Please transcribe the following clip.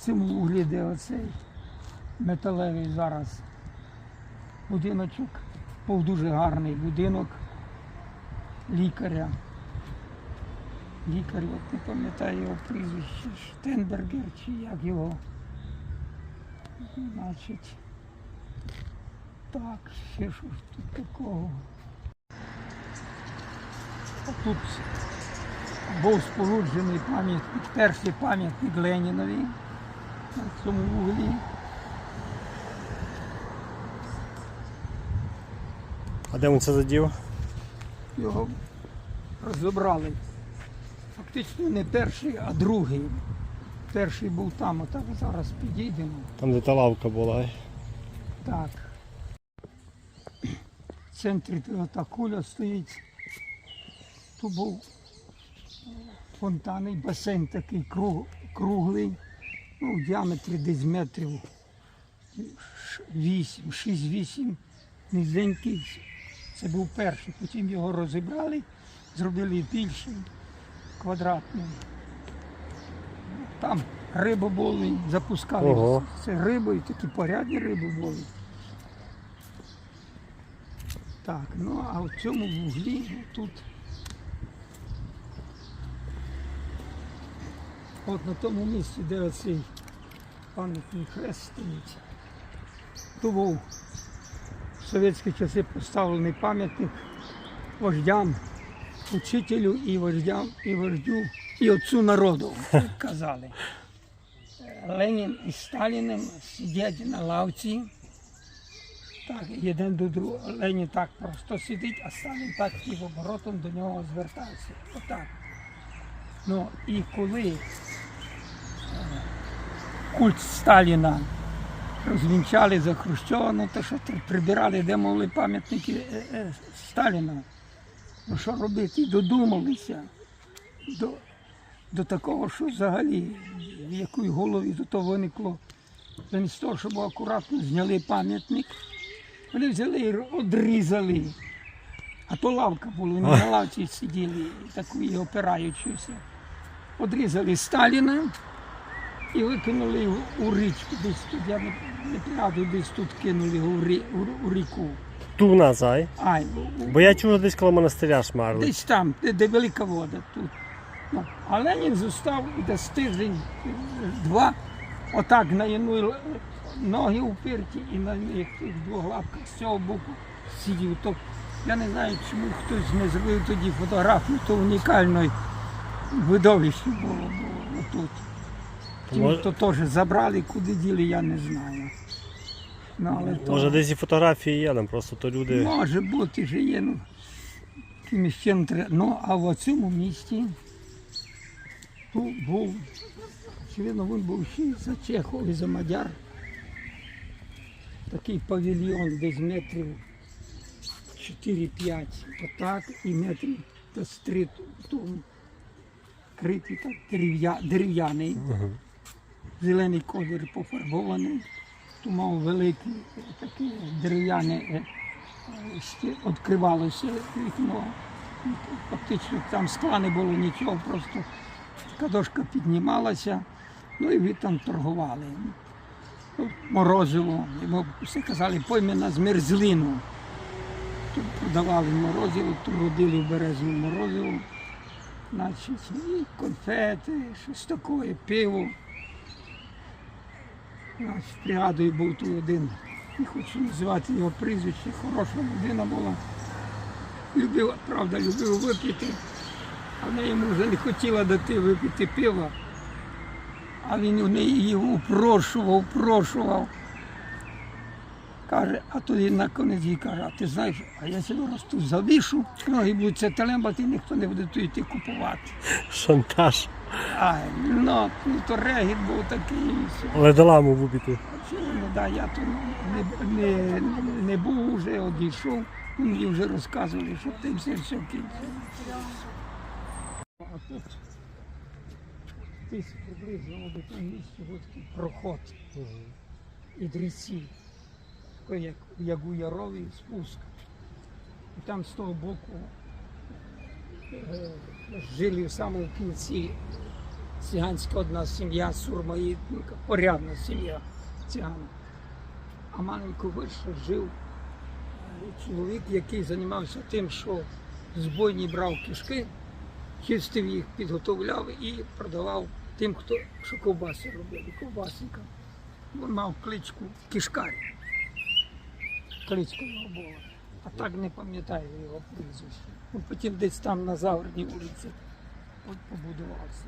цьому углі, де оцей металевий зараз будиночок, був дуже гарний будинок лікаря. Лікар, от не пам'ятаю його прізвище, Штенбергер чи як його. Значить, так, ще що тут такого. Тут був споруджений пам'ятник, перший пам'ятник Ленінові на цьому вуглі. А де він це задів? Його розібрали. Фактично не перший, а другий. Перший був там, отак зараз підійдемо. Там де та лавка була. Так. В центрі та куля стоїть. Тут був фонтанний басейн такий круг, круглий, ну, в діаметрі десь метрів 8, 6-8, низенький. Це був перший. Потім його розібрали, зробили більший, квадратний. Там риби були, запускали. Ого. Це риби, і такі порядні риби були. Так, ну а в цьому вуглі тут. От на тому місці, де оцей пам'ятний хрест стоїть. То був в совєтські часи поставлений пам'ятник вождям, учителю і вождям, і вождю, і отцю народу, як казали. Ленін із Сталіним сидять на лавці. Так, один до другого. Ленін так просто сидить, а Сталін так півоборотом до нього звертався. Отак. Ну і коли е, культ Сталіна розвінчали за Хрущова, ну то що прибирали, де могли пам'ятники е, е, Сталіна. Ну що робити? І додумалися до, до такого, що взагалі в якої голові до того виникло. Замість того, щоб акуратно зняли пам'ятник, вони взяли і одрізали. А то лавка була, вони на лавці сиділи, такої опираючися. Одрізали Сталіна і викинули його у річку. Десь тут, я не, не пригадую, десь тут кинули його у, рі- у, у ріку. Ту в нас, ай. Ай, у- Бо я чув десь коло монастиря шмарли. Десь там, де, де велика вода тут. Ну, а Ленін зустав десь тиждень, два, отак на одну ноги уперті і на яких двох лапках з цього боку сидів. То, я не знаю, чому хтось не зробив тоді фотографію, то унікальної видовище було, було тут. Ті, хто теж забрали, куди діли, я не знаю. Ну, але то... Може десь і фотографії є, там просто то люди. Може бути, що є. Ну, якимось чином треба. Ну, а в цьому місті тут був, очевидно, він був ще й за Чехов і за Мадяр. Такий павільйон десь метрів 4-5 отак і метрів десь 3 тому. Критий так дерев'я, дерев'яний, Мгм. Зелений колір пофарбований. Тут мав велике таке дерев'яне відкривалося вікно. Фактично там скла не було нічого, просто така дошка піднімалася, ну і ви там торгували. Ну, Морозиво, йому всі казали, пойми на змерзлину. Тут продавали морозиво, тут родили в березну морозиво. Значить, і конфети, щось таке, пиво. Значить, пригадую, був тут один, не хочу називати його прізвище, хороша людина була. Любив, правда, любив випити, але йому вже не хотіла дати випити пива. А він у неї його упрошував, упрошував. Каже, а тоді наконець їй каже, а ти знаєш, а я себе росту завішу, ноги будуть це телембати, ніхто не буде тут йти купувати. Шантаж. Ай, ну, ну то регіт був такий. і все. Але до ламу вубити. Да, я тут не, не, не був вже, одійшов. Мені вже розказували, що тим все все кінчилося. А тут десь приблизно до того місця був такий проход ідрісі, такий, як, як у Ярові спуск. І там з того боку е, жили в самому кінці циганська одна сім'я, сурмаїтника, порядна сім'я цигана. А маленько вище жив е, чоловік, який займався тим, що збойні брав кишки, чистив їх, підготовляв і продавав тим, хто що ковбаси робили, ковбасника. Він мав кличку Кишкар. Кличка його була. А так не пам'ятаю його прізвище. Ну, потім десь там на Загородній вулиці от побудувався.